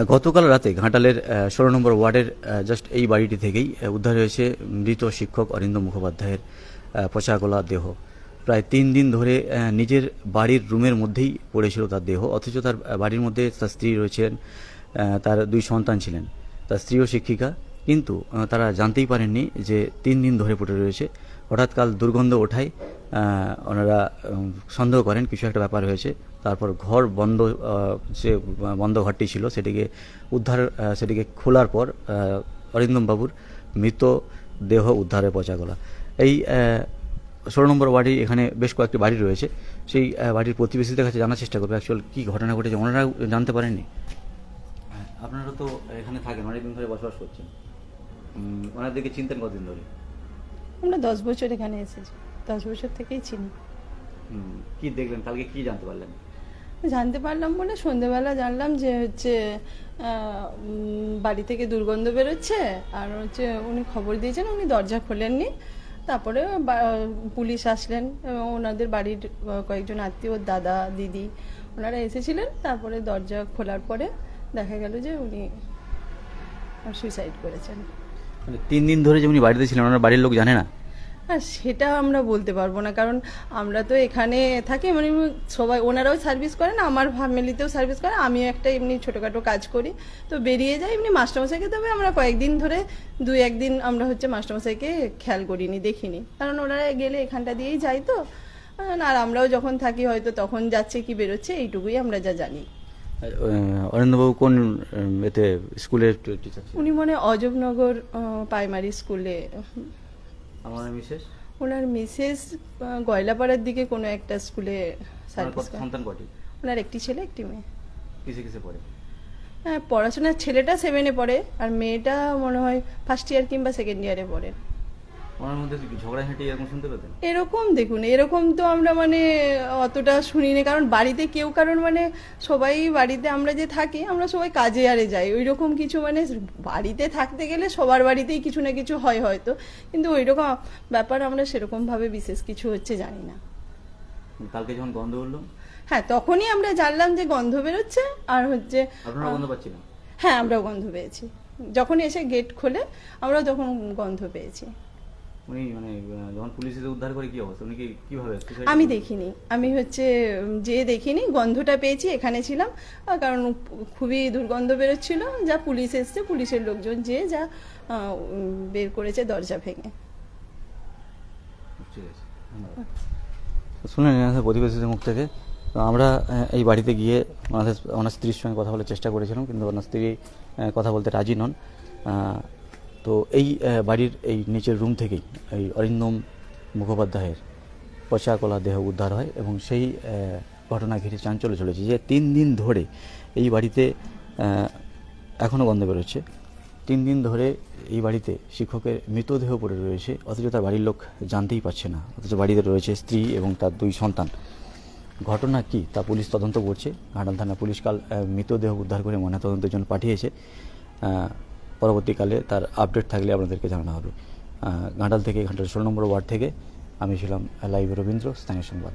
গতকাল রাতে ঘাটালের ষোলো নম্বর ওয়ার্ডের জাস্ট এই বাড়িটি থেকেই উদ্ধার হয়েছে মৃত শিক্ষক অরিন্দ মুখোপাধ্যায়ের পচাগলা দেহ। প্রায় তিন দিন ধরে নিজের বাড়ির রুমের মধ্যেই পড়েছিল তার দেহ, অথচ তার বাড়ির মধ্যে তার স্ত্রী রয়েছেন তার দুই সন্তান ছিলেন। তার স্ত্রী ও শিক্ষিকা কিন্তু তারা জানতেই পারেননি যে তিন দিন ধরে পড়ে রয়েছে। হঠাৎ কাল দুর্গন্ধ ওঠায় ওনারা সন্দেহ করেন, কিছু একটা ব্যাপার হয়েছে। তারপর ঘর বন্ধ যে, বন্ধ ঘরটি ছিল, সেটিকে উদ্ধার সেটিকে খোলার পর অরিন্দম বাবুর মৃত দেহ উদ্ধারে পচা গলা। এই ষোলো নম্বর বাড়ি, এখানে বেশ কয়েকটি বাড়ি রয়েছে। সেই বাড়ির প্রতিবেশীদের কাছে জানার চেষ্টা করবে। অ্যাকচুয়াল কী ঘটনা ঘটেছে ওনারা জানতে পারেননি? আপনারা তো এখানে থাকেন, অনেকদিন ধরে বসবাস করছেন। ওনাদেরকে চিনতেন কতদিন ধরে? আমরা দশ বছর এখানে এসেছি। দশ বছর থেকেই চিনি। কি দেখলেন? কালকে কি জানতে পারলেন? জানতে পারলাম বলে সন্ধেবেলা জানলাম যে হচ্ছে বাড়ি থেকে দুর্গন্ধ বেরোচ্ছে। আর হচ্ছে উনি খবর দিয়েছেন উনি দরজা খোলেননি। তারপরে পুলিশ আসলেন। এবং ওনাদের বাড়ির কয়েকজন আত্মীয় দাদা দিদি ওনারা এসেছিলেন। তারপরে দরজা খোলার পরে দেখা গেল যে উনি সুইসাইড করেছেন। মানে তিন দিন ধরে যে উনি বাড়িতে ছিলেন ওনার বাড়ির লোক জানে না। হ্যাঁ সেটা আমরা বলতে পারব না, কারণ আমরা তো এখানে থাকি মানে সবাই ওনারাও সার্ভিস করেন, আমার ফ্যামিলিতেও সার্ভিস করে, আমিও একটা এমনি ছোটোখাটো কাজ করি। তো বেরিয়ে যাই, এমনি মাস্টারমশাইকে তবে আমরা কয়েকদিন ধরে, দুই একদিন আমরা হচ্ছে মাস্টারমশাইকে খেয়াল করিনি, দেখিনি। কারণ ওনারা গেলে এখানটা দিয়েই যাই তো। আর আমরাও যখন থাকি হয়তো তখন যাচ্ছে কি বেরোচ্ছে, এইটুকুই আমরা যা জানি। আহ, অরিন্দমবাবু কোন এতে স্কুলের টিচার উনি মনে হয় অজবনগর প্রাইমারি স্কুলে আমার মিসেস ওনার মিসেস গয়লাপাড়ার দিকে কোনো একটা স্কুলে সার্ভিস সন্তান কটি ওনার একটি ছেলে একটি মেয়ে। কিসে কিসে পড়ে? হ্যাঁ পড়াশোনার ছেলেটা সেভেনে পড়ে আর মেয়েটা মনে হয় ফার্স্ট ইয়ার কিংবা সেকেন্ড ইয়ারে পড়ে। ওনার মধ্যে কি এরকম শুনতে পেতেন? এরকম দেখুন এরকম তো আমরা মানে অতটা শুনিনি কারণ বাড়িতে কেউ কারণ মানে সবাই বাড়িতে আমরা যে থাকি আমরা সবাই কাজে আরে যাই। ওই রকম কিছু মানে বাড়িতে থাকতে গেলে সবার বাড়িতেই কিছু না কিছু হয় হয়তো কিন্তু ওই রকম ব্যাপার আমরা সেরকমভাবে বিশেষ কিছু হচ্ছে জানি না। কালকে যখন গন্ধ উঠল? হ্যাঁ তখনই আমরা জানলাম যে গন্ধ বেরোচ্ছে আর হচ্ছে আপনারা গন্ধ পাচ্ছিলেন? হ্যাঁ আমরাও গন্ধ পেয়েছি। যখন এসে গেট খোলে আমরাও তখন গন্ধ পেয়েছি। উনি মানে যখন পুলিশ এসে উদ্ধার করে কি অবস্থা? উনি কি কীভাবে আমি দেখিনি। আমি হচ্ছে যে দেখিনি। গন্ধটা পেয়েছি এখানে ছিলাম। কারণ খুবই দুর্গন্ধ বেরোচ্ছিল। যা পুলিশ এসছে পুলিশের লোকজন যে যা বের করেছে দরজা ভেঙে। ঠিক আছে ধন্যবাদ। শুনলেন এনাদের প্রতিবেশীদের মুখ থেকে। তো আমরা এই বাড়িতে গিয়ে ওনাদের ওনার স্ত্রীর সঙ্গে কথা বলার চেষ্টা করেছিলাম কিন্তু ওনার স্ত্রী কথা বলতে রাজি নন। তো এই বাড়ির এই নিচের রুম থেকেই এই অরিন্দম মুখোপাধ্যায়ের পচা কলা দেহ উদ্ধার হয় এবং সেই ঘটনা ঘিরে চাঞ্চল্য চলেছে যে তিন দিন ধরে এই বাড়িতে এখনও গন্ধ বেরোচ্ছে। তিন দিন ধরে এই বাড়িতে শিক্ষকের মৃতদেহ পড়ে রয়েছে। অথচ তার বাড়ির লোক জানতেই পারছে না। অথচ বাড়িতে রয়েছে স্ত্রী এবং তার দুই সন্তান। ঘটনা কি তা পুলিশ তদন্ত করছে। ঘাটাল থানা পুলিশ কাল মৃতদেহ উদ্ধার করে ময়নাতদন্তের জন্য পাঠিয়েছে। পরবর্তীকালে তার আপডেট থাকলে আপনাদেরকে জানানো হবে। ঘাঁটাল থেকে, ঘাটাল ষোলো নম্বর ওয়ার্ড থেকে আমি ছিলাম লাইভ রবীন্দ্র, স্থানীয় সংবাদ।